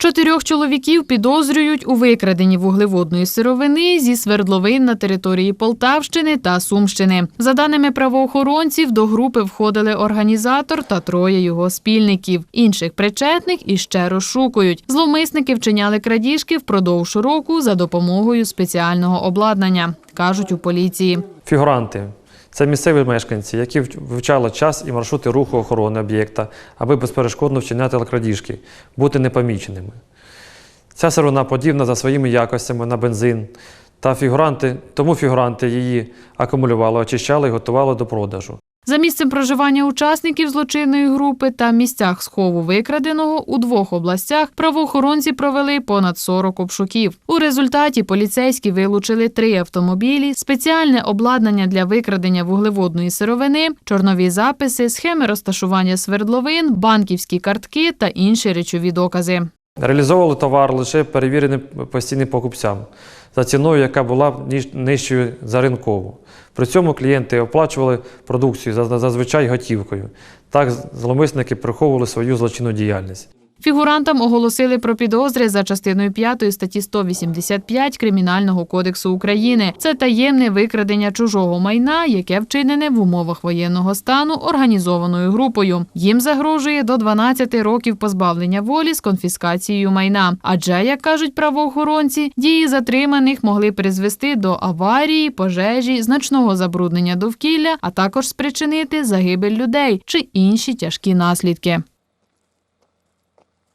Чотирьох чоловіків підозрюють у викраденні вуглеводної сировини зі свердловин на території Полтавщини та Сумщини. За даними правоохоронців, до групи входили організатор та троє його спільників. Інших причетних іще розшукують. Зловмисники вчиняли крадіжки впродовж року за допомогою спеціального обладнання, кажуть у поліції. Фігуранти це місцеві мешканці, які вч- вивчали час і маршрути руху охорони об'єкта, аби безперешкодно вчиняти крадіжки, бути непоміченими. Ця сирона подібна за своїми якостями на бензин, та фігуранти, тому фігуранти її акумулювали, очищали і готували до продажу. За місцем проживання учасників злочинної групи та місцях схову викраденого у двох областях правоохоронці провели понад 40 обшуків. У результаті поліцейські вилучили три автомобілі, спеціальне обладнання для викрадення вуглеводної сировини, чорнові записи, схеми розташування свердловин, банківські картки та інші речові докази. Реалізовували товар лише перевірений постійним покупцям за ціною, яка була нижчою за ринкову. При цьому клієнти оплачували продукцію за- зазвичай готівкою. Так зловмисники приховували свою злочинну діяльність. Фігурантам оголосили про підозри за частиною 5 статті 185 Кримінального кодексу України. Це таємне викрадення чужого майна, яке вчинене в умовах воєнного стану організованою групою. Їм загрожує до 12 років позбавлення волі з конфіскацією майна. Адже, як кажуть правоохоронці, дії затриманих могли призвести до аварії, пожежі, значного забруднення довкілля, а також спричинити загибель людей чи інші тяжкі наслідки.